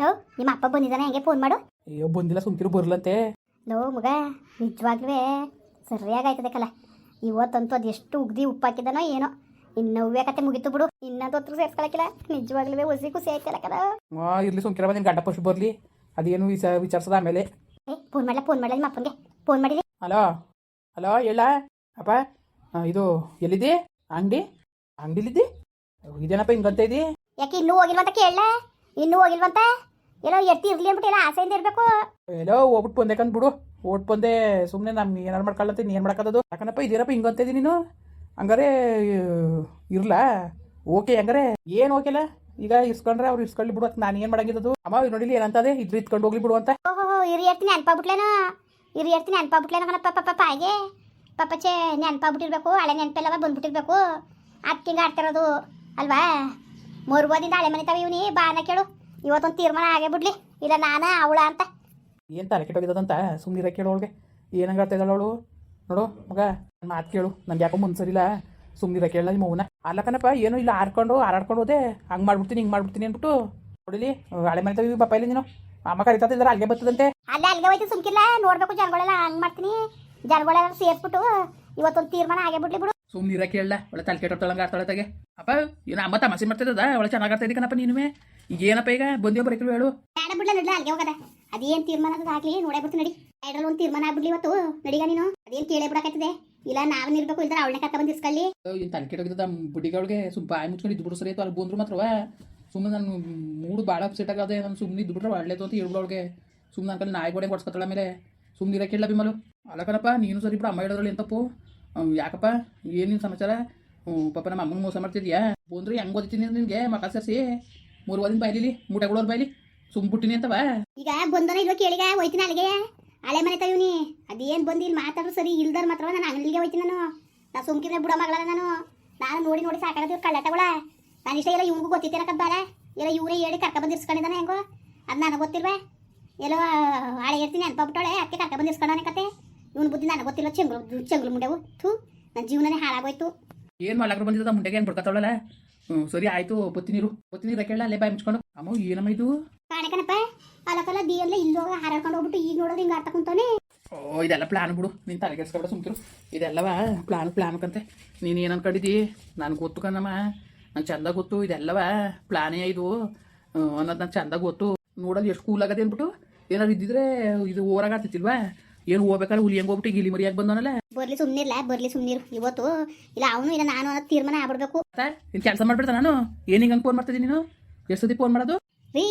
Low ನಿಮ್ಮ ಅಪ್ಪ ಬಂದಿದ್ದಾನೆ ಹಂಗೆ ಫೋನ್ ಮಾಡು. ಅಯ್ಯೋ ಬಂದಿಲ್ಲ ಸುಮ್ಕಿರು ಬರ್ಲಂತೆ ಲೋ ಮಗ ನಿಜವಾಗ್ಲೂ ಸರಿಯಾಗಾಯ್ತದೆ ಕಲ. ಇವತ್ತಂತೂ ಅದು ಎಷ್ಟು ಉಗ್ದಿ ಉಪ್ಪು ಹಾಕಿದಾನೋ ಏನೋ. ಇನ್ನು ಹೂವೇ ಕತೆ ಮುಗಿತು ಬಿಡು. ಇನ್ನೊಂದು ಹೊತ್ತು ಸೇರ್ಸ್ಕೊಳಕಿಲ್ಲ ನಿಜವಾಗ್ಲೂ ಹೊಸಿ ಖುಷಿ ಆಯ್ತಲ್ಲ ಕದ ಆ ಇರ್ಲಿ ಸುಮ್ಕಿರ ನಿನ್ ಗಡ್ಡ ಪಶು ಬರ್ಲಿ. ಅದೇನು ವಿಚ ವಿಚಾರಿಸದ ಆಮೇಲೆ. ಏ ಫೋನ್ ಮಾಡಲ ಫೋನ್ ಮಾಡಲ ನಿಮ್ಮ ಅಪ್ಪಂಗೆ? ಫೋನ್ ಮಾಡಿರಿ ಹಲೋ ಹಲೋ ಹೇಳ. ಅಪ್ಪ ಆ, ಇದು ಎಲ್ಲಿದ್ದಿ? ಅಂಗಡಿ? ಅಂಗಡಿಲಿದ್ದಿ? ಇದೇನಪ್ಪ ಹಿಂಗಂತ ಇದ್ದಿ? ಯಾಕೆ ಇನ್ನೂ ಹೋಗಿಲ್ವಂತ ಕೇಳಲ್ಲ ಇನ್ನೂ ಹೋಗಿಲ್ವಂತ? ಏನೋ ಎತ್ತಿ ಇರ್ಲಿ ಅಂದ್ಬಿಟ್ಟು ಎಲ್ಲ ಆಸೆಯಿಂದ ಇರಬೇಕು. ಎಲ್ಲೋ ಹೋಗ್ಬಿಟ್ಟು ಬಂದೆ ಬಿಡು. ಓಟ್ ಬಂದೆ ಸುಮ್ಮನೆ ನಮ್ಗೆ ಏನಾರು ಮಾಡ್ಕೊಳ್ಳತ್ತೆ ನೀನು ಏನು ಮಾಡ್ಕೋದು ಯಾಕನಪ್ಪ ಇದೇನಪ್ಪ ಇದೀನಿ ನೀನು? ಹಂಗಾರೆ ಇರ್ಲಾ? ಓಕೆ ಹಂಗಾರೆ. ಏನು ಓಕೆಲ್ಲ? ಈಗ ಇಸ್ಕೊಂಡ್ರೆ ಅವ್ರು ಇಸ್ಕೊಳ್ಳಿ ಬಿಡು. ನಾನು ಏನು ಮಾಡಂಗಿದ್ದು ಅಮ್ಮ ನೋಡಿಲಿ ಏನಂತದೆ ಇದ್ರ ಇತ್ಕೊಂಡು ಹೋಗ್ಲಿ ಬಿಡು ಅಂತ. ಓಹೋ ಇರಿ ಇರ್ತೀನಿ ಅನ್ಪಾಬಿಟ್ಲೇನೋ ಇರಿ ಇರ್ತೀನಿ ಅನ್ಪಾಬಿಟ್ಲೇನೋ ಕಣಪ್ಪ ಪಾಪ ಪಾಯಿಗೆ ಅಳೆ ನೆನ್ಪಾಗ್ಬಿಟ್ಟಿರ್ಬೇಕು. ಹಳೆ ನೆನಪೆಲ್ಲವ ಬಂದ್ಬಿಟ್ಟಿರ್ಬೇಕು. ಅಕ್ಕಿಂಗ ಆಡ್ತಿರೋದು ಅಲ್ವಾ? ಮರುಬೋದಿಂದ ಹಳೆ ಮನೆ ತಾವ ಇವನಿ. ಬಾನ ಕೇಳು. ಇವತ್ತೊಂದು ತೀರ್ಮಾನ ಆಗೇ ಬಿಡ್ಲಿ. ಇಲ್ಲ ನಾನ ಅವಳ ಅಂತ. ಏನು ತಲೆ ಕೆಟ್ಟೋಗಿದಂತ ಸುಮ್ಮನೆ ಕೇಳು ಅವಳಿಗೆ. ಏನಂಗ ಆಡ್ತಾ ಇದ್ದಾಳೆ ಅವಳು? ನೋಡು ಮಗ ಮಾತು ಕೇಳು. ನನಗೆ ಯಾಕೋ ಮುನ್ಸರಿಲ್ಲ ಸುಮ್ಮನೆ ಕೇಳಲ್ಲ ನಿಮ್ಮ ಮೌನ ಅಲ್ಲಕನಪ್ಪ ಏನು ಇಲ್ಲ. ಆಡ್ಕೊಂಡು ಹಾರಾಡ್ಕೊಂಡು ಹೋದೆ. ಹಂಗೆ ಮಾಡ್ಬಿಡ್ತೀನಿ ಹಿಂಗೆ ಮಾಡ್ಬಿಡ್ತೀನಿ ಅಂದ್ಬಿಟ್ಟು. ನೋಡಿಲಿ ಹಳೆ ಮನೆ ತವಿ ಬಪ್ಪ ಇಲ್ಲ ನೀನು. ಅಮ್ಮ ಕರಿತಾ ಇದ್ದಾರೆ ಅಲ್ಲಿಗೆ ಬರ್ತದಂತೆ ಅಲ್ಲ ಅಲ್ಲಿಗೆ ಹೋಯ್ತು ಸುಮ್ಕಿಲ್ಲ. ನೋಡ್ಬೇಕು ಜನಗಳೆಲ್ಲ ಹಂಗೆ ಮಾಡ್ತೀನಿ. ಜನಗಳೆಲ್ಲ ಸೇರ್ಬಿಟ್ಟು ಇವತ್ತೊಂದು ತೀರ್ಮಾನ ಆಗೇ ಬಿಡ್ಲಿ ಬಿಡು. ಸುಮ್ಮನೆ ನೀರ ಕೇಳಲ್ಲ ಒಳ್ಳೆ ತಲೆ ಕೆಟ್ಟೊಳಂಗೆ ಆಡ್ತಾಳೆ ತಗೆ ಅಪ್ಪ ಏನೋ ಅಮ್ಮ ತಮಾಸೆ ಅದ ಒಳ್ಳೆ ಚೆನ್ನಾಗಿ ಆಡ್ತಾ ಇದ್ದೀಕನಪ್ಪ ನೀನುವೆ ಈಗ ಏನಪ್ಪ ಈಗ? ಬಂದೇವು ಬರೀ ಹೇಳು. ಬೇಡ ಬಿಡ್ಲ ನಡ್ಲ ಅಲ್ಲಿಗೆ ಹೋಗದ. ಅದೇನ್ ತೀರ್ಮಾನ ಅದು ಆಗ್ಲಿ ನೋಡೇ ಬಿಡ್ತು ನಡಿ. ಐಡ್ರಲ್ ಒಂದು ತೀರ್ಮಾನ ಆಗ್ಬಿಡ್ಲಿ ಇವತ್ತು. ನಡಿಗ ನೀನು. ಅದೇನ್ ಕೇಳೇ ಬಿಡಕತ್ತಿದೆ. ಇಲ್ಲ ನಾವ್ ಇರ್ಬೇಕು ಇಲ್ದ್ರೆ ಅವಳನ್ನ ಕರ್ಕ ಬಂದು ಇಸ್ಕೊಳ್ಳಿ. ಇನ್ ತಲೆ ಕೆಟ್ಟೋಗಿದ್ದ ಬುಡಿಗಳಿಗೆ ಸುಮ್ಮ ಬಾಯಿ ಮುಚ್ಕೊಂಡು ಇದ್ದು ಬಿಡು ಸರಿ ಅಲ್ಲಿ ಬಂದ್ರು ಮಾತ್ರವ ಸುಮ್ಮನೆ ನಾನು ಮೂಡು ಭಾಳ ಅಪ್ಸೆಟ್ ಆಗದೆ ನಾನು ಸುಮ್ಮನೆ ಇದ್ದು ಬಿಟ್ರೆ ಒಳ್ಳೇದು ಅಂತ ಹೇಳ್ಬಿಡು ಅವಳಿಗೆ. ಸುಮ್ಮನೆ ಅನ್ಕಲ್ಲಿ ನಾಯಿ ಗೋಡೆ ಕೊಡ್ಸ್ಕೊತಾಳ ಮೇಲೆ ಸುಮ್ಮನೆ ಇರೋ ಕೇಳಲ್ಲ ಬಿಮಲು ಅಲ್ಲಕನಪ್ಪ ನೀನು ಸರಿ ಬಿಡು ಅಮ್ಮ ಹೇಳೋದ್ರಲ್ಲಿ ಎಂತಪ್ಪು ಯಾಕಪ್ಪ? ಏನೇನು ಸಮಾಚಾರ? ಪಾಪ ನಮ್ಮ ಅಮ್ಮನ ಮೋಸ ಮಾಡ್ತಿದ್ಯಾ? ಬಂದ್ರೆ ಹೆಂಗೆ ಓದಿತೀನಿ ನಿನಗೆ ಮಕ್ಕ ಸೇರಿಸಿ. ಮೂರು ಓದಿನ ಬಾಯ್ಲಿ ಮೂಟೆಗಳೋರ್ ಬಾಯ್ಲಿ. ಸುಮ್ ಬಿಟ್ಟಿನಿ ಅಂತವ. ಈಗ ಬಂದನ ಇಲ್ವ ಕೇಳಿಗ? ಹೋಯ್ತೀನಿ ಅಲ್ಲಿಗೆ? ಹಳೆ ಮನೆ ತವಿನಿ ಅದೇನ್ ಬಂದು ಇಲ್ಲಿ ಸರಿ ಇಲ್ದಾರ ಮಾತ್ರ ನಾನು ಅಂಗಡಿಗೆ ಹೋಯ್ತೀನಿ ನಾನು. ನಾ ಸುಮ್ಕಿದ್ರೆ ಬುಡ ಮಗಳ ನಾನು. ನಾನು ನೋಡಿ ನೋಡಿ ಸಾಕಾಗದ ಕಳ್ಳಟಗಳ ನಾನು ಇಷ್ಟ ಇಲ್ಲ ಇವ್ರಿಗೂ ಗೊತ್ತಿತ್ತಿರಕ ಬೇಡ ಎಲ್ಲ ಇವರೇ ಹೇಳಿ ಕರ್ಕ ಬಂದು ಹೆಂಗೋ? ಅದು ನನಗೆ ಗೊತ್ತಿಲ್ವೇ? ಎಲ್ಲೋ, ಹಾಳೆ ಇರ್ತೀನಿ ಅನ್ಪಾಬಿಟ್ಟಳೆ ಅದಕ್ಕೆ ಕರ್ಕ ಬಂದು ಕತೆ. ಇವನು ಬುದ್ಧಿ ನನಗೆ ಗೊತ್ತಿಲ್ಲ ಚೆಂಗ್ಳು ಚೆಂಗ್ಳು ಮುಂಡೆವು. ಥೂ ನನ್ನ ಜೀವನನೇ ಹಾಳಾಗೋಯ್ತು. ಏನು ಮಾಡ್ಲಾಕ್ರು ಬಂದಿದ್ದ ಮುಂಡೆಗೆ ಏನು ಬಿಡ್ಕತ್ತವಳಲ್ಲ ಹ್ಞೂ ಸರಿ ಆಯಿತು ಬತ್ತೀನಿರು ನೀರು ಕೇಳಲ್ಲ ಅಲ್ಲೇ ಬಾಯಿ ಮುಚ್ಕೊಂಡು. ಅಮ್ಮ ಏನಮ್ಮ ಇದು? ಕಾಣಕನಪ್ಪ ಅಲ್ಲಕಲ್ಲ ದಿ ಎಲ್ಲ ಇಲ್ಲೋಗ ಹಾರಾಡ್ಕೊಂಡು ಹೋಗ್ಬಿಟ್ಟು ಈಗ ನೋಡೋದು ಹಿಂಗೆ ಆಡ್ತಾ ಓ ಇದೆಲ್ಲ ಪ್ಲಾನ್ ಬಿಡು. ನಿನ್ನ ತಲೆ ಕೆಡ್ಸ್ಕೊಬೇಡ ಸುಮ್ತಿರು ಇದೆಲ್ಲವ ಪ್ಲಾನ್ ಪ್ಲಾನ್ಕಂತೆ ನೀನು ಏನು ಅನ್ಕೊಂಡಿದ್ದಿ? ನನಗೆ ಗೊತ್ತು ಕಣಮ್ಮ. ನಂಗೆ ಚಂದ ಗೊತ್ತು ಇದೆಲ್ಲವ ಪ್ಲಾನೇ ಇದು. ಅನ್ನೋದು ನಂಗೆ ಚಂದ ಗೊತ್ತು. ನೋಡೋದು ಎಷ್ಟು ಕೂಲ್ ಆಗದೆ ಅಂದ್ಬಿಟ್ಟು ಏನಾದ್ರು ಇದ್ದಿದ್ರೆ ಇದು ಓರಾಗ ಆಗ್ತಿತ್ತಿಲ್ವಾ? ಏನು ಹೋಗ್ಬೇಕಾದ್ರೆ ಹುಲಿ ಹೆಂಗ್ ಹೋಗ್ಬಿಟ್ಟು ಗಿಲಿ ಮರಿಯಾಗಿ ಬಂದವನಲ್ಲ? ಬರ್ಲಿ ಸುಮ್ನಿರ್ಲ ಬರ್ಲಿ ಸುಮ್ನಿರು. ಇವತ್ತು ಇಲ್ಲ ಅವನು ಇಲ್ಲ ನಾನು ಅನ್ನೋ ತೀರ್ಮಾನ ಆಗ್ಬಿಡ್ಬೇಕು. ನೀನು ಕೆಲಸ ಮಾಡ್ಬಿಡ್ತಾ ನಾನು? ಏನು ಹಿಂಗೆ ಫೋನ್ ಮಾಡ್ತಿದ್ದೀನಿ ನೀನು? ಎಷ್ಟು ಸತಿ ಫೋನ್ ಮಾಡೋದು? ರೀ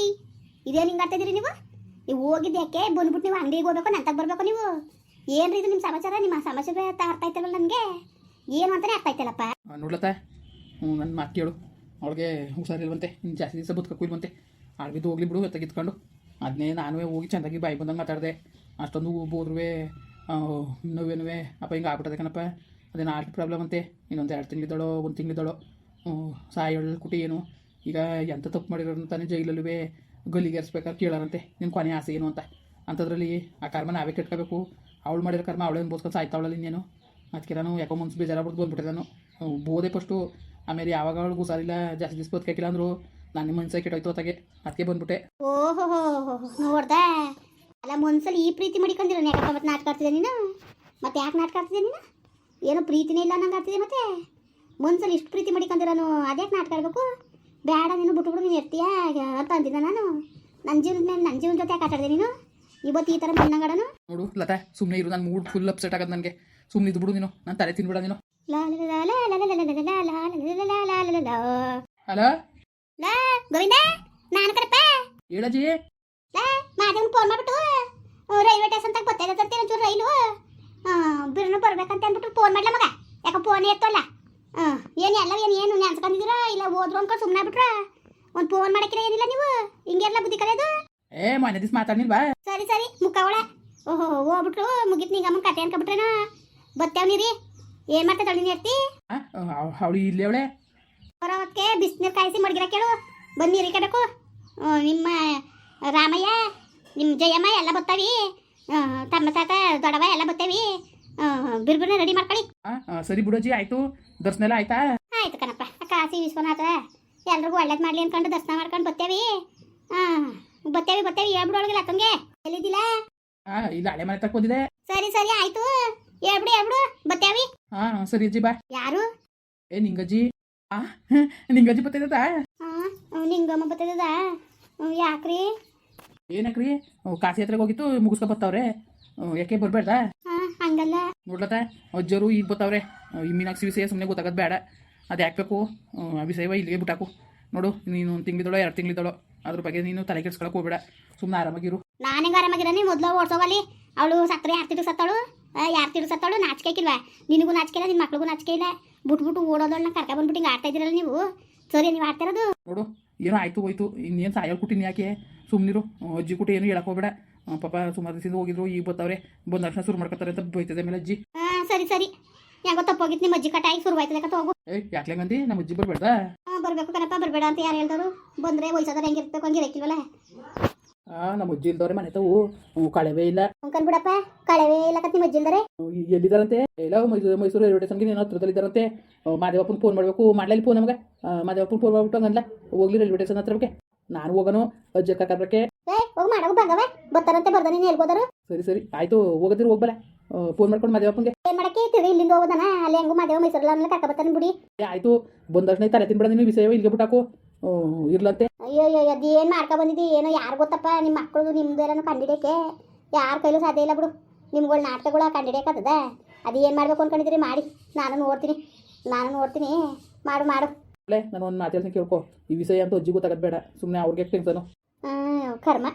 ಇದೇನು ಹಿಂಗೆ ಆಡ್ತಿದ್ದೀರಿ ನೀವು? ನೀವು ಹೋಗಿದ್ದಕ್ಕೆ ಬಂದ್ಬಿಟ್ಟು ನೀವು ಅಂಗಡಿಗೆ ಹೋಗ್ಬೇಕು ನಂತಕ್ಕೆ ಬರ್ಬೇಕು ನೀವು? ಏನ್ರಿ ಇದು ನಿಮ್ಮ ಸಮಾಚಾರ? ನಿಮ್ಮ ಸಮಾಚಾರ ಅರ್ಥ ಆಯ್ತಲ್ಲ ನನಗೆ? ಏನು ಅಂತಾನೆ ಅರ್ಥ ಆಯ್ತಲ್ಲಪ್ಪ? ನೋಡ್ಲತ್ತ? ಹ್ಞೂ ನನ್ನ ಮಾತು ಕೇಳು. ಅವಳಿಗೆ ಹುಷಾರಿಲ್ವಂತೆ ಇನ್ನು ಜಾಸ್ತಿ ದಿವಸ ಬದುಕಕ್ಕೂ ಇಲ್ವಂತೆ ಆಳ್ಬಿದ್ದು ಹೋಗ್ಲಿ ಬಿಡು ಎತ್ತಗಿತ್ಕೊಂಡು. ಅದನ್ನೇ ನಾನು ಹೋಗಿ ಚೆನ್ನಾಗಿ ಬಾಯಿ ಬಂದಂಗೆ ಮಾತಾಡಿದೆ. ಅಷ್ಟೊಂದು ಬೋದ್ರುವೆ ನೋವೇನುವೆ, ಅಪ್ಪ ಹಿಂಗೆ ಆಗ್ಬಿಟ್ಟದೆ ಕಣಪ್ಪ. ಅದೇನು ಆರ್ಟ್ ಪ್ರಾಬ್ಲಮ್ ಅಂತೆ, ಇನ್ನೊಂದು ಎರಡು ತಿಂಗಳಿದ್ದಾಳೋ, ಒಂದು ತಿಂಗಳಿದ್ದಾಳೋ. ಸಾಯೋಳು ಕುಟಿ ಏನು. ಈಗ ಎಂಥ ತಪ್ಪು ಮಾಡಿರೋ ತಾನೇ ಜೈಲಲ್ಲುವೆ ಗಲ್ಲಿಗೇರಿಸ್ಬೇಕಾದ್ರೆ ಕೇಳಾರಂತೆ. ನಿನ್ನ ಕೊನೆ ಆಸೆ ಏನು ಅಂತ. ಅಂಥದ್ರಲ್ಲಿ ಆ ಕರ್ಮ ನಾವೇ ಕೆಟ್ಕೋಬೇಕು. ಅವಳು ಮಾಡಿರೋ ಕರ್ಮ ಅವಳೇನು ಬೋಸ್ಕೊಂಡು ಸಾಯ್ತಾವಳಲ್ಲ ಇನ್ನೇನು. ಅದಕ್ಕೆ ನಾನು ಯಾಕೋ ಮನ್ಸು ಬೇಜಾರಾಗ್ಬಿಟ್ಟು ಬಂದ್ಬಿಟ್ಟೆ ನಾನು. ಬೋದೆ ಫಸ್ಟು. ಆಮೇಲೆ ಯಾವಾಗ ಅವಳು ಗುಸಾರಿಲ್ಲ ಜಾಸ್ತಿ ದಿವಸ ಬದುಕಿಲ್ಲ ಅಂದರು. ನನ್ನ ಮನ್ಸೇ ಕೆಟ್ಟೋಯ್ತು ಅದಕ್ಕೆ ಬಂದ್ಬಿಟ್ಟೆ. ಓಹೋ ನೋಡ್ದ. ಅಲ್ಲ ಒಂದ್ಸಲ ಈ ಪ್ರೀತಿ ಮಡಿಕೊಂಡಿರೋ ಯಾಕಪ್ಪ ಮತ್ತೆ ನಾಟಕ ಆಡ್ತಿದ್ದೆ ನೀನು ಮತ್ತೆ ಯಾಕೆ ನಾಟಕ ಆಡ್ತಿದ್ದೆ ನೀನು ಏನೋ ಪ್ರೀತಿನೇ ಇಲ್ಲ ನಂಗೆ ಆಗ್ತಿದೆ ಮತ್ತೆ ಒಂದ್ಸಲ ಇಷ್ಟು ಪ್ರೀತಿ ಮಡಿಕೊಂಡಿರೋನು ಅದ್ಯಾಕೆ ನಾಟಕ ಆಡಬೇಕು ಬೇಡ ನೀನು ಬಿಟ್ಬಿಡು ನೀನು ಇರ್ತೀಯ ಅಂತ ಅಂದಿದ್ದೆ ನಾನು ನನ್ನ ಜೀವನ ಮೇಲೆ ನನ್ನ ಜೀವನ ಜೊತೆ ಯಾಕೆ ಆಟಾಡಿದೆ ನೀನು ಇವತ್ತು ಈ ಥರ ಮಣ್ಣಂಗಾಡನು ನೋಡು ಲತಾ ಸುಮ್ಮನೆ ಇರು ನನ್ನ ಮೂಡ್ ಫುಲ್ ಅಪ್ಸೆಟ್ ಆಗೋದು ನನಗೆ ಸುಮ್ಮನೆ ಇದ್ಬಿಡು ನೀನು ನಾನು ತಲೆ ತಿನ್ಬಿಡ ನೀನು ಅಲ ಗೋವಿಂದ ನಾನು ಕರಪ್ಪ ಹೇಳಜಿ ಮಾಡ್ಬಿಟ್ಟು ರೈಲ್ವೆ ಸ್ಟೇಷನ್ ತಗ ಬರ್ತಾ ಇರತ್ತೆ ಒಂಚೂರು ರೈಲು? ಬಿರ್ನು ಬರ್ಬೇಕಂತ ಅಂದ್ಬಿಟ್ಟು ಫೋನ್ ಮಾಡ್ಲ ಮಗ. ಯಾಕ ಫೋನ್ ಎತ್ತಲ್ಲ. ಏನು ಎಲ್ಲ ಏನು ಏನು ನೆನ್ಸ್ಕೊಂಡಿದ್ದೀರಾ ಇಲ್ಲ ಹೋದ್ರು ಅಂದ್ಕೊಂಡು ಸುಮ್ಮನೆ ಬಿಟ್ರ ಒಂದು ಫೋನ್ ಮಾಡಕ್ಕಿರ ಏನಿಲ್ಲ ನೀವು? ಹಿಂಗೆಲ್ಲ ಬುದ್ಧಿ ಕಲಿಯೋದು ಏ ಮೊನ್ನೆ ದಿವಸ ಮಾತಾಡಿಲ್ವಾ ಸರಿ ಸರಿ ಮುಖ ಒಳ ಓಹೋ ಹೋಗ್ಬಿಟ್ರು. ಮುಗಿತ್ ನಿಂಗಮ್ಮನ ಕತೆ ಅನ್ಕೊಬಿಟ್ರೇನ? ಬತ್ತೇವ್ ನೀರಿ. ಏನು ಮಾಡ್ತಾ ನೀನು ನೀರ್ತಿ ಅವಳು ಇಲ್ಲೇ ಅವಳೆ. ಬರೋದಕ್ಕೆ ಬಿಸಿನೀರು ಕಾಯಿಸಿ ಮಡಗಿರ ಕೇಳು. ಬಂದು ನೀರು ಕಡಕು ನಿಮ್ಮ ರಾಮಯ್ಯ. ನಿಮ್ಮ ಜಯಮ್ಮ ಎಲ್ಲ ಬರ್ತಾವಿ ತಮ್ಮ ಸಾಕ ದೊಡವ ಎಲ್ಲ ಬತ್ತವಿ. ಬಿರ್ಬಿರ್ನ ರೆಡಿ ಮಾಡ್ಕೊಳ್ಳಿ. ಸರಿ ಬಿಡೋಜಿ ಆಯ್ತು. ದರ್ಶನ ಎಲ್ಲ ಆಯ್ತಾ? ಆಯ್ತು ಕಣಪ್ಪ. ಕಾಸಿ ವಿಶ್ವನಾಥ. ಎಲ್ರಿಗೂ ಒಳ್ಳೇದು ಮಾಡ್ಲಿ ಅನ್ಕೊಂಡು ದರ್ಶನ ಮಾಡ್ಕೊಂಡು ಬತ್ತೇವಿ. ಹಾಂ ಬತ್ತೇವಿ ಬತ್ತೇವಿ. ಬತ್ತೇವಿ ಹೇಳ್ಬಿಡೋಳಗಿಲ್ಲ ಅಕ್ಕಂಗೆ ಎಲ್ಲಿದ್ದಿಲ್ಲ ಹಾಂ ಇಲ್ಲ ಹಳೆ ಮನೆ ತಕ್ಕ ಬಂದಿದೆ ಸರಿ ಸರಿ ಆಯ್ತು. ಹೇಳ್ಬಿಡು ಹೇಳ್ಬಿಡು. ಬತ್ತೇವಿ. ಹಾಂ ಸರಿ ಅಜ್ಜಿ ಬಾ. ಯಾರು? ಏ ನಿಂಗಜ್ಜಿ. ಆ ನಿಂಗಜ್ಜಿ ಬರ್ತೈತದ ಹಾ ನಿಂಗಮ್ಮ ಬರ್ತೈತದ ಯಾಕ್ರಿ? ಏನಕ್ರಿ ಕಾಸಿ ಹತ್ರಕ್ಕೆ ಹೋಗಿತ್ತು ಮುಗಿಸ್ಕೊ ಬರ್ತಾವ್ರೆ ಯಾಕೆ ಬರ್ಬೇಡ ಹಂಗಲ್ಲ. ನೋಡ್ಲತ್ತ ಅಜ್ಜರು ಈಗ ಬರ್ತಾವ್ರೆ ಈ ಮೀನಾಕ್ಷಿ ವಿಷಯ ಸುಮ್ಮನೆ ಗೊತ್ತಾಗೋದು ಬೇಡ ಅದು ಹಾಕ್ಬೇಕು ಆ ವಿಷಯವ ಇಲ್ಲಿಗೆ ಬಿಟ್ಟಾಕು. ನೋಡು ನೀನು ಒಂದು ತಿಂಗಳಿದಳೋ ಎರಡು ತಿಂಗಳಿದಳೋ. ಅದ್ರ ಬಗ್ಗೆ ನೀನು ತಲೆ ಕೆಡ್ಸ್ಕೊಳಕ್ ಹೋಗ್ಬೇಡ. ಸುಮ್ಮನೆ ಆರಾಮಾಗಿರು. ನಾನೇ ಆರಾಮಾಗಿರೋ ಮೊದ್ಲು ಓಡ್ಸೋವಲ್ಲಿ? ಅವಳು ಸತ್ತರೆ ಯಾರು ತಿಡು ಸತ್ತಾಳು ಯಾರು ತಿರು ಸತ್ತಾಳು ನಾಚಿಕೆ ನಿನಗೂ ನಾಚಿಕೆ ಇಲ್ಲ ನಿನ್ನ ಮಕ್ಳಿಗೂ ನಾಚಿಕೆ ಇಲ್ಲ. ಬಿಟ್ಬಿಟ್ಟು ಓಡೋದನ್ನ ಕರ್ಕ ಬಂದ್ಬಿಟ್ಟು ಹಿಂಗೆ ಆಡ್ತಾ ಇದ್ದೀರಲ್ಲ ನೀವು? ಸರಿ ನೀವು ಆಡ್ತಿರೋದು ನೋಡು ಏನೋ ಆಯ್ತು ಹೋಯ್ತು. ಇನ್ನೇನು ಸಾಯಲ್ ಕುಟ್ಟಿನಿ ಯಾಕೆ? ಸುಮ್ಮನಿರು ಅಜ್ಜಿ ಕೂಟ ಏನು ಹೇಳಕ್ ಹೋಗ್ಬೇಡ. ಪಾಪ ಸುಮಾರು ದಿವಸದಿಂದ ಹೋಗಿದ್ರು ಈಗ ಬರ್ತಾವ್ರೆ ಬಂದ ತಕ್ಷಣ ಶುರು ಮಾಡ್ಕೊತಾರೆ ಅಂತ ಬೈತದೆ ಮೇಲೆ ಅಜ್ಜಿ. ಹಾ ಸರಿ ಸರಿ. ಹೆಂಗೋ ತಪ್ಪೋಗಿತ್ತು ನಿಮ್ಮ ಅಜ್ಜಿ ಕಟಾಯಿ ಶುರುವಾಯ್ತದೆ ಹೋಗು ಏ ಯಾಕೆ ಗಂದಿ ನಮ್ಮ ಅಜ್ಜಿ ಬರಬೇಡ ಹಾ ಬರ್ಬೇಕು ಕಣಪ್ಪ ಬರಬೇಡ ಅಂತ ಯಾರು ಹೇಳ್ದವರು? ಬಂದ್ರೆ ವಯಸ್ಸಾದ್ರೆ ಹೆಂಗಿರ್ಬೇಕು ಹಂಗಿರಕ್ಕಿಲ್ವಲ್ಲ ಆ ನಮ್ಮ ಅಜ್ಜಿ ಇಲ್ದವ್ರೆ ಮನೆ ತಾವು. ಕಳವೇ ಇಲ್ಲ. ಅಂಕನ್ ಬಿಡಪ್ಪ ಕಳವೆ ಇಲ್ಲ ಕತ್ತಿ ಮಜ್ಜಿ ಇಲ್ದರೆ ಈ- ಎಲ್ಲಿದ್ದಾರಂತೆ? ಎಲ್ಲ ಮೈಸೂರು ಮೈಸೂರು ರೈಲ್ವೆ ಸ್ಟೇಷನ್ಗೆ ಏನೋ ಹತ್ರದಲ್ಲಿದ್ದಾರಂತೆ? ಆ, ಮಾದೇವಪ್ಪನ ಫೋನ್ ಮಾಡಬೇಕು ಮಾಡ್ಲಲ್ಲಿ ಫೋನ್ ನಮಗೆ. ಮಾದೇವಪ್ಪನ ಫೋನ್ ಮಾಡ್ಬಿಟ್ಟು ಹಂಗಲ್ಲ ಹೋಗ್ಲಿ ರೈಲ್ವೆ ಸ್ಟೇಷನ್ ಹತ್ರಕ್ಕೆ ನಾನು ಹೋಗೋನು ಅಜ್ಜಿ ಕರ್ಕಕ್ಕೆ ಏ ಹೋಗಿ ಮಾಡೋ ಬಂಗವ ಬರ್ತಾರಂತೆ ಬರ್ದ ನೀನು ಹೇಳ್ಬೋದರು ಸರಿ ಸರಿ ಆಯ್ತು ಹೋಗದಿರು ಹೋಗ್ಬಲ್ಲ ಫೋನ್ ಮಾಡ್ಕೊಂಡು ಮಾದೇವಪ್ಪಂಗೆ ಏನ್ ಮಾಡಕ್ಕೆ? ತಿಳಿ ಇಲ್ಲಿಂದ ಹೋಗೋದನ? ಅಲ್ಲಿ ಹೆಂಗು ಮಾದೇವ ಮೈಸೂರಲ್ಲ ಅಂದ್ರೆ ಕರ್ಕ ಬರ್ತಾನೆ ಬಿಡಿ. ಆಯ್ತು ಬಂದಷ್ಟು ತಲೆ ತಿನ್ಬೇಡ ನೀನು ವಿಷಯ ಇಲ್ಲಿಗೆ ಬಿಟ್ಟಾಕು. ಇರ್ಲಂತೆ. ಅಯ್ಯೋ ಅಯ್ಯೋ ಅದೇನು ಮಾಡ್ಕೊ ಬಂದಿದ್ದಿ ಏನೋ ಯಾರು ಗೊತ್ತಪ್ಪ ನಿಮ್ಮ ಮಕ್ಕಳು ನಿಮ್ದು ಏನೋ ಕಂಡಿಡಿಯಕ್ಕೆ? ಯಾರ ಕೈಲೂ ಸಾಧ್ಯ ಇಲ್ಲ ಬಿಡು. ನಿಮ್ಗಳು ನಾಟಕಗಳ ಕಂಡಿಡಿಯಕ್ಕದ ಅದು ಏನು ಮಾಡ್ಬೇಕು ಅನ್ಕೊಂಡಿದ್ದೀರಿ? ಮಾಡಿ. ನಾನು ನೋಡ್ತೀನಿ. ನಾನು ನೋಡ್ತೀನಿ. ಮಾಡು ಮಾಡು. ಅಲ್ಲೇ ನಾನು ಒಂದು ಮಾತು ಹೇಳ್ತೀನಿ ಕೇಳ್ಕೊ. ಈ ವಿಷಯ ಅಂತ ಅಜ್ಜಿಗೂ ಗೊತ್ತಾಗದ್ ಬೇಡ. ಸುಮ್ಮನೆ ಅವ್ರಿಗೆ ಹ್ಮ್, ಕರ್ಮ.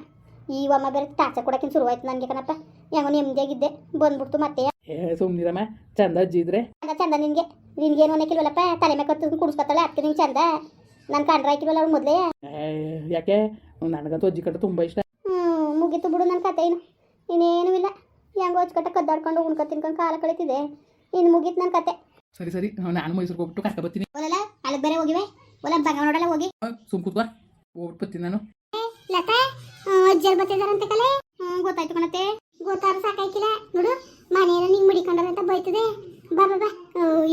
ಈ ಒಮ್ಮ ಬೇರೆ ಟಾರ್ಚರ್ ಕೊಡೋಕ್ಕಿಂತ ಶುರುವಾಯ್ತು ನನಗೆ ಕಣಪ್ಪ. ಹೆಂಗೋ ನೆಮ್ಮದಿಯಾಗಿದ್ದೆ ಬಂದ್ಬಿಡ್ತು ಮತ್ತೆ. ಏ ಸುಮ್ಮನಿರಮ್ಮ ಚಂದ ಅಜ್ಜಿ ಇದ್ರೆ. ಚಂದ ಚಂದ ನಿನಗೆ. ನಿನ್ಗೇನು ಅನ್ನಕ್ಕಿಲ್ವಲ್ಲಪ್ಪ ತಲೆ ಮೇಲೆ ಕತ್ತು ಕುಡಿಸ್ಕೊತಾಳೆ ಅದಕ್ಕೆ ನಿಂಗೆ ಚಂದ. ನಾನು ಕಂಡ್ರೆ ಹಾಕಿಲ್ವಲ್ಲ ಅವ್ಳು ಮೊದಲೇ? ಯಾಕೆ? ನನಗಂತೂ ಅಜ್ಜಿ ಕಟ್ಟ ತುಂಬಾ ಇಷ್ಟ. ಹ್ಞೂ ಮುಗೀತು ಬಿಡು ನನ್ನ ಕತೆ ಏನು ಇನ್ನೇನು ಇಲ್ಲ. ಹೆಂಗೋ ಕಟ್ಟ ಕದ್ದಾಡ್ಕೊಂಡು ಉಣ್ಕೊ ತಿನ್ಕೊಂಡು ಕಾಲ ಕಳಿತಿದೆ. ಇನ್ ಮುಗೀತು ನನ್ನ ಕತೆ. ಸರಿ ಸರಿ. ನಾನು ಮೈಸೂರಿಗೆ ಹೋಗ್ಬಿಟ್ಟು ಕರ್ಕೊ ಬರ್ತೀನಿ. ಒಲಲ್ಲ ಅಲ್ಲಿಗೆ ಬೇರೆ ಹೋಗಿವೆ? ಒಲ ಬಂಗ ನೋಡಲ್ಲ ಹೋಗಿ. ಸುಮ್ ಕೂತ್ವಾ ಹೋಗ್ಬಿಟ್ಟು ಬರ್ತೀನಿ ನಾನು. ಲತಾ? ಅಜ್ಜರ್ ಬರ್ತಿದಾರಂತೆ ಕಲೆ? ಗೊತ್ತಾಯ್ತು ಕಣತೆ ಗೊತ್ತಾರ ಸಾಕಾಯ್ಕಿಲ್ಲ. ನೋಡು ಮನೆಯಲ್ಲ ನಿಂಗೆ ಮಡಿಕೊಂಡ್ರೆ ಅಂತ ಬೈತದೆ. ಬಾ ಬಾ ಬಾ.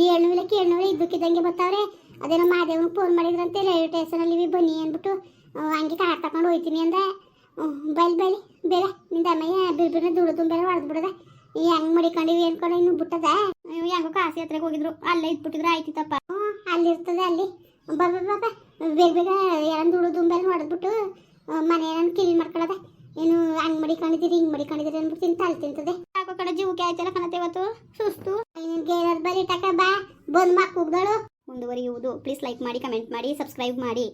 ಏಳ್ನೂ ಇಲ್ಲ ಕೇಳ್ನೂ ಇಲ್ಲ ಇದ್ದಕ್ಕಿದ್ದಂಗೆ ಬರ್ತಾವ್ರೆ. ಅದೇನೋ ಮಾದೇವನ್ ಫೋನ್ ಮಾಡಿದ್ರಂತೆ ರೈಲ್ವೆ ಸ್ಟೇಷನಲ್ಲಿ ಬನ್ನಿ ಅಂದ್ಬಿಟ್ಟು. ಹಂಗೆ ಕಾರ್ ತಕೊಂಡು ಹೋಯ್ತೀನಿ ಅಂದ. ಬೈಲ್ ಬೈಲಿ. ಬೇರೆ ನಿಂದ ಅಮ್ಮಯ್ಯ ಬಿರ್ಬಿರ್ನ ದುಡ್ದು ಬೇರೆ ಹೊಡೆದು ಬಿಡದ. ಹೆಂಗ್ ಮಡಿಕೊಂಡಿವಿ ಅನ್ಕೊಂಡು ಇನ್ನು ಬಿಟ್ಟದ? ಹೆಂಗೋ ಕಾಸಿ ಹತ್ರಕ್ಕೆ ಹೋಗಿದ್ರು. ಅಲ್ಲೇ ಇದ್ಬಿಟ್ಟಿದ್ರೆ ಆಯ್ತಿತ್ತಪ್ಪ. ಹ್ಞೂ ಅಲ್ಲಿರ್ತದೆ ಅಲ್ಲಿ. ಬರ್ಬ ಬಾಬಾ ಬೇಗ ಬೇಗ ಯಾರನ್ನ ಧೂಳು ದುಂಬೆಲ್ಲ ಹೊಡೆದ್ಬಿಟ್ಟು ಮನೆ ಏನಾದ್ರು ಕ್ಲೀನ್ ಮಾಡ್ಕೊಳ್ಳೋದ? ಏನು ಹಂಗ್ ಮಡಿಕೊಂಡಿದ್ದೀರಿ ಹಿಂಗ್ ಮಡಿಕೊಂಡಿದ್ದೀರಿ ಅಂದ್ಬಿಟ್ಟು ತಿಂತ ಅಲ್ಲಿ ತಿಂತದೆ. ಸಾಕೋ ಕಡೆ ಜೀವಕ್ಕೆ ಆಯ್ತಲ್ಲ ಕಣತೆ ಇವತ್ತು? ಸುಸ್ತು. ಬರೀ ಟಕ ಬಾ. ಬಂದ್ ಮಕ್ ಮುಂದುವರಿಯುವುದು. ಪ್ಲೀಸ್ ಲೈಕ್ ಮಾಡಿ ಕಮೆಂಟ್ ಮಾಡಿ ಸಬ್ಸ್ಕ್ರೈಬ್ ಮಾಡಿ.